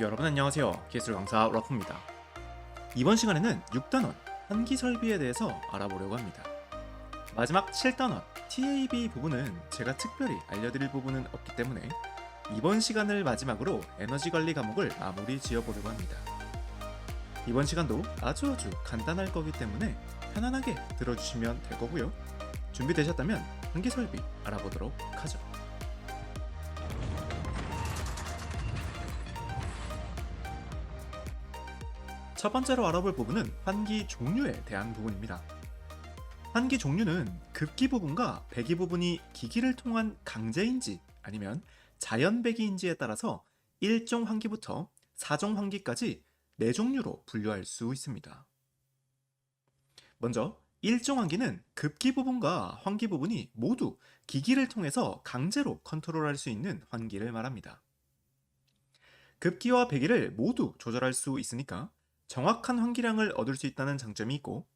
여러분 안녕하세요. 기술 강사 러프입니다. 이번 시간에는 6단원 한기 설비에 대해서 알아보려고 합니다. 마지막 7단원 TAB 부분은 제가 특별히 알려드릴 부분은 없기 때문에 이번 시간을 마지막으로 에너지 관리 과목을 마무리 지어보려고 합니다. 이번 시간도 아주 아주 간단할 거기 때문에 편안하게 들어주시면 될 거고요. 준비되셨다면 한기 설비 알아보도록 하죠. 첫 번째로 알아볼 부분은 환기 종류에 대한 부분입니다. 환기 종류는 급기 부분과 배기 부분이 기기를 통한 강제인지 아니면 자연 배기인지에 따라서 1종 환기부터 4종 환기까지 4종류로 분류할 수 있습니다. 먼저 1종 환기는 급기 부분과 환기 부분이 모두 기기를 통해서 강제로 컨트롤할 수 있는 환기를 말합니다. 급기와 배기를 모두 조절할 수 있으니까 정확한 환기량을 얻을 수 있다는 장점이 있고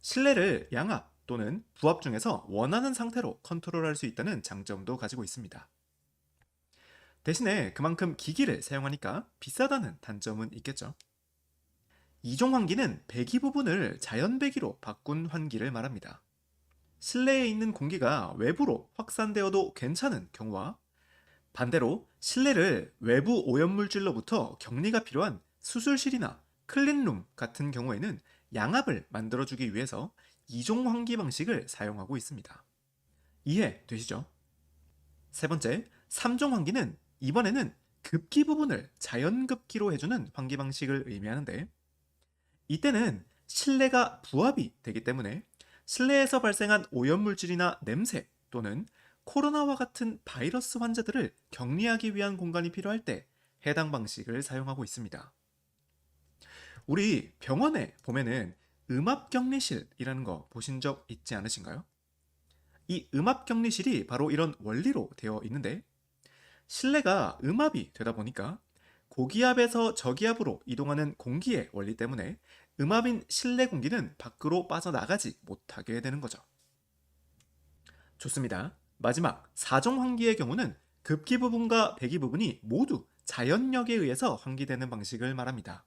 실내를 양압 또는 부압 중에서 원하는 상태로 컨트롤할 수 있다는 장점도 가지고 있습니다. 대신에 그만큼 기기를 사용하니까 비싸다는 단점은 있겠죠. 이종 환기는 배기 부분을 자연 배기로 바꾼 환기를 말합니다. 실내에 있는 공기가 외부로 확산되어도 괜찮은 경우와 반대로 실내를 외부 오염물질로부터 격리가 필요한 수술실이나 클린룸 같은 경우에는 양압을 만들어주기 위해서 이종 환기 방식을 사용하고 있습니다. 이해되시죠? 세 번째, 3종 환기는 이번에는 급기 부분을 자연급기로 해주는 환기 방식을 의미하는데 이때는 실내가 부압이 되기 때문에 실내에서 발생한 오염물질이나 냄새 또는 코로나와 같은 바이러스 환자들을 격리하기 위한 공간이 필요할 때 해당 방식을 사용하고 있습니다. 우리 병원에 보면은 음압 격리실이라는 거 보신 적 있지 않으신가요? 이 음압 격리실이 바로 이런 원리로 되어 있는데 실내가 음압이 되다 보니까 고기압에서 저기압으로 이동하는 공기의 원리 때문에 음압인 실내 공기는 밖으로 빠져나가지 못하게 되는 거죠. 좋습니다. 마지막 4종 환기의 경우는 급기 부분과 배기 부분이 모두 자연력에 의해서 환기되는 방식을 말합니다.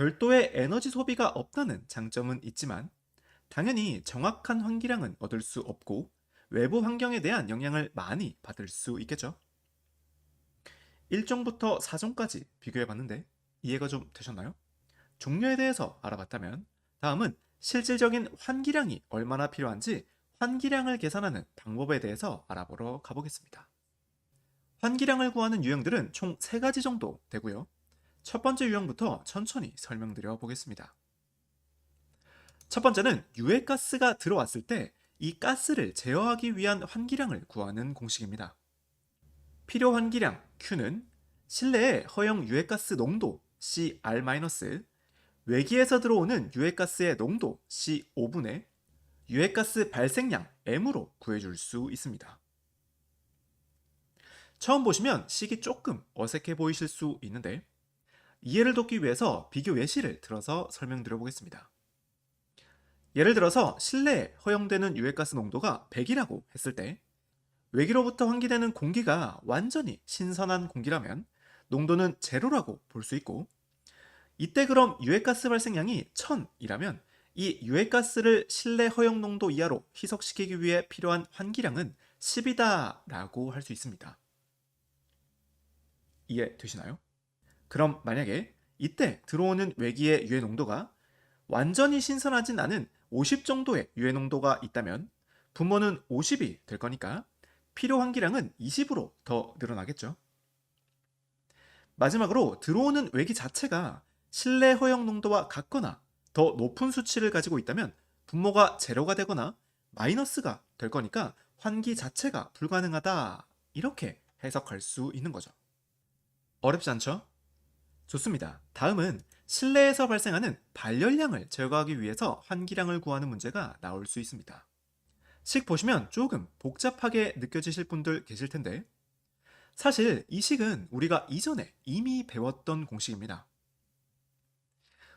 별도의 에너지 소비가 없다는 장점은 있지만 당연히 정확한 환기량은 얻을 수 없고 외부 환경에 대한 영향을 많이 받을 수 있겠죠. 1종부터 4종까지 비교해 봤는데 이해가 좀 되셨나요? 종류에 대해서 알아봤다면 다음은 실질적인 환기량이 얼마나 필요한지 환기량을 계산하는 방법에 대해서 알아보러 가보겠습니다. 환기량을 구하는 유형들은 총 3가지 정도 되고요. 첫 번째 유형부터 천천히 설명드려 보겠습니다. 첫 번째는 유해가스가 들어왔을 때 이 가스를 제어하기 위한 환기량을 구하는 공식입니다. 필요 환기량 Q는 실내의 허용 유해가스 농도 CR- 외기에서 들어오는 유해가스의 농도 C5분의 유해가스 발생량 M으로 구해줄 수 있습니다. 처음 보시면 식이 조금 어색해 보이실 수 있는데 이해를 돕기 위해서 비교 예시를 들어서 설명드려 보겠습니다. 예를 들어서 실내에 허용되는 유해가스 농도가 100이라고 했을 때 외기로부터 환기되는 공기가 완전히 신선한 공기라면 농도는 제로라고 볼 수 있고 이때 그럼 유해가스 발생량이 1000이라면 이 유해가스를 실내 허용 농도 이하로 희석시키기 위해 필요한 환기량은 10이다 라고 할 수 있습니다. 이해되시나요? 그럼 만약에 이때 들어오는 외기의 유해 농도가 완전히 신선하진 않은 50 정도의 유해 농도가 있다면 분모는 50이 될 거니까 필요 환기량은 20으로 더 늘어나겠죠. 마지막으로 들어오는 외기 자체가 실내 허용 농도와 같거나 더 높은 수치를 가지고 있다면 분모가 제로가 되거나 마이너스가 될 거니까 환기 자체가 불가능하다 이렇게 해석할 수 있는 거죠. 어렵지 않죠? 좋습니다. 다음은 실내에서 발생하는 발열량을 제거하기 위해서 환기량을 구하는 문제가 나올 수 있습니다. 식 보시면 조금 복잡하게 느껴지실 분들 계실 텐데 사실 이 식은 우리가 이전에 이미 배웠던 공식입니다.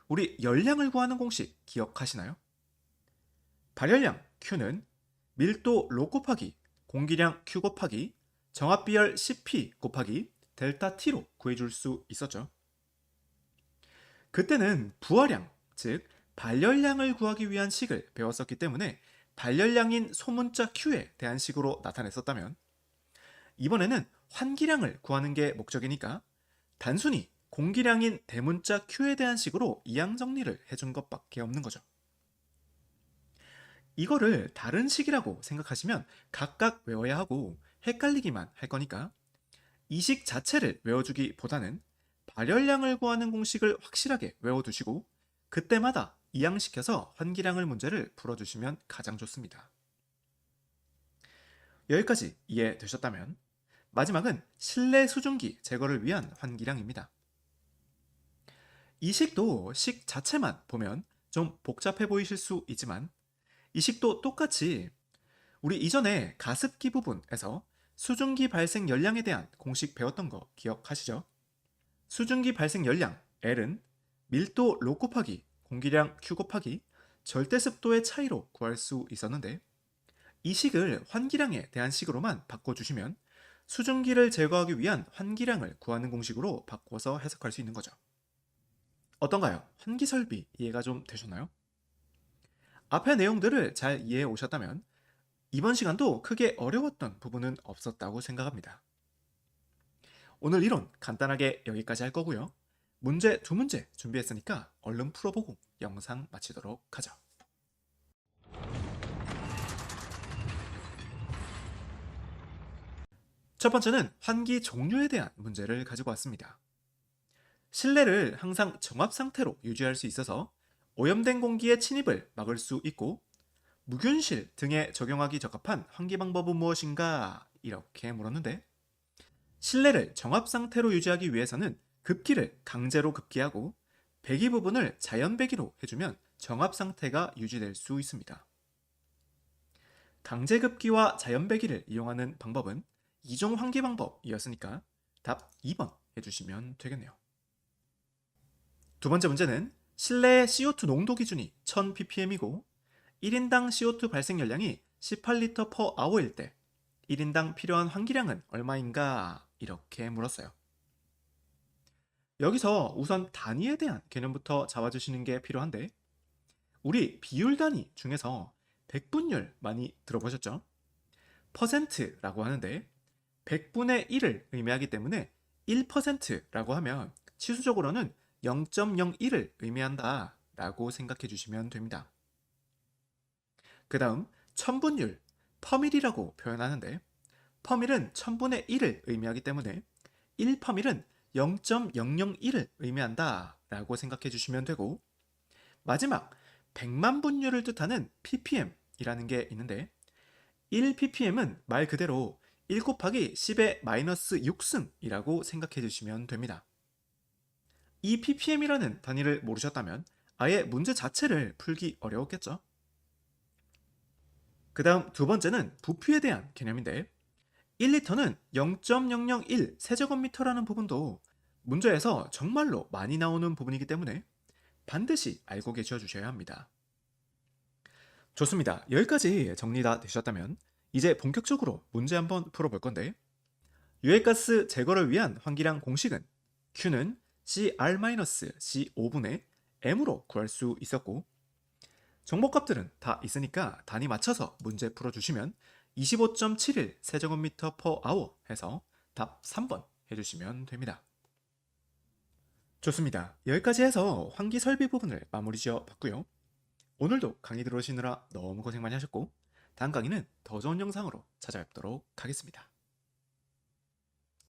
우리 열량을 구하는 공식 기억하시나요? 발열량 Q는 밀도 로 곱하기 공기량 Q 곱하기 정압비열 CP 곱하기 델타 T로 구해줄 수 있었죠. 그때는 부하량, 즉 발열량을 구하기 위한 식을 배웠었기 때문에 발열량인 소문자 Q에 대한 식으로 나타냈었다면 이번에는 환기량을 구하는 게 목적이니까 단순히 공기량인 대문자 Q에 대한 식으로 이항 정리를 해준 것밖에 없는 거죠. 이거를 다른 식이라고 생각하시면 각각 외워야 하고 헷갈리기만 할 거니까 이 식 자체를 외워주기보다는 발열량을 구하는 공식을 확실하게 외워두시고 그때마다 이항시켜서 환기량을 문제를 풀어주시면 가장 좋습니다. 여기까지 이해되셨다면 마지막은 실내 수증기 제거를 위한 환기량입니다. 이 식도 식 자체만 보면 좀 복잡해 보이실 수 있지만 이 식도 똑같이 우리 이전에 가습기 부분에서 수증기 발생 열량에 대한 공식 배웠던 거 기억하시죠? 수증기 발생 열량 L은 밀도 로 곱하기 공기량 Q 곱하기 절대 습도의 차이로 구할 수 있었는데 이 식을 환기량에 대한 식으로만 바꿔주시면 수증기를 제거하기 위한 환기량을 구하는 공식으로 바꿔서 해석할 수 있는 거죠. 어떤가요? 환기 설비 이해가 좀 되셨나요? 앞의 내용들을 잘 이해해 오셨다면 이번 시간도 크게 어려웠던 부분은 없었다고 생각합니다. 오늘 이론 간단하게 여기까지 할 거고요. 문제 두 문제 준비했으니까 얼른 풀어보고 영상 마치도록 하죠. 첫 번째는 환기 종류에 대한 문제를 가지고 왔습니다. 실내를 항상 정압 상태로 유지할 수 있어서 오염된 공기의 침입을 막을 수 있고 무균실 등에 적용하기 적합한 환기 방법은 무엇인가? 이렇게 물었는데 실내를 정압 상태로 유지하기 위해서는 급기를 강제로 급기하고 배기 부분을 자연 배기로 해주면 정압 상태가 유지될 수 있습니다. 강제 급기와 자연 배기를 이용하는 방법은 이종 환기 방법이었으니까 답 2번 해주시면 되겠네요. 두 번째 문제는 실내의 CO2 농도 기준이 1000ppm이고 1인당 CO2 발생 열량이 18L per hour일 때 1인당 필요한 환기량은 얼마인가 이렇게 물었어요. 여기서 우선 단위에 대한 개념부터 잡아주시는 게 필요한데 우리 비율 단위 중에서 백분율 많이 들어보셨죠? 퍼센트라고 하는데 100분의 1을 의미하기 때문에 1%라고 하면 치수적으로는 0.01을 의미한다 라고 생각해 주시면 됩니다. 그 다음 천분율, 퍼밀이라고 표현하는데 퍼밀은 천분의 1을 의미하기 때문에 1퍼밀은 0.001을 의미한다 라고 생각해 주시면 되고 마지막 100만 분율을 뜻하는 ppm이라는 게 있는데 1ppm은 말 그대로 1 곱하기 10의 마이너스 6승이라고 생각해 주시면 됩니다. 이 ppm이라는 단위를 모르셨다면 아예 문제 자체를 풀기 어려웠겠죠? 그 다음 두 번째는 부피에 대한 개념인데 1리터는 0.001 세제곱미터라는 부분도 문제에서 정말로 많이 나오는 부분이기 때문에 반드시 알고 계셔 주셔야 합니다. 좋습니다. 여기까지 정리 다 되셨다면 이제 본격적으로 문제 한번 풀어볼 건데 유해가스 제거를 위한 환기량 공식은 Q는 CR-C5분의 M으로 구할 수 있었고 정보값들은 다 있으니까 단위 맞춰서 문제 풀어주시면 25.71 세제곱미터 per hour 해서 답 3번 해주시면 됩니다. 좋습니다. 여기까지 해서 환기 설비 부분을 마무리 지어 봤고요. 오늘도 강의 들어오시느라 너무 고생 많이 하셨고 다음 강의는 더 좋은 영상으로 찾아뵙도록 하겠습니다.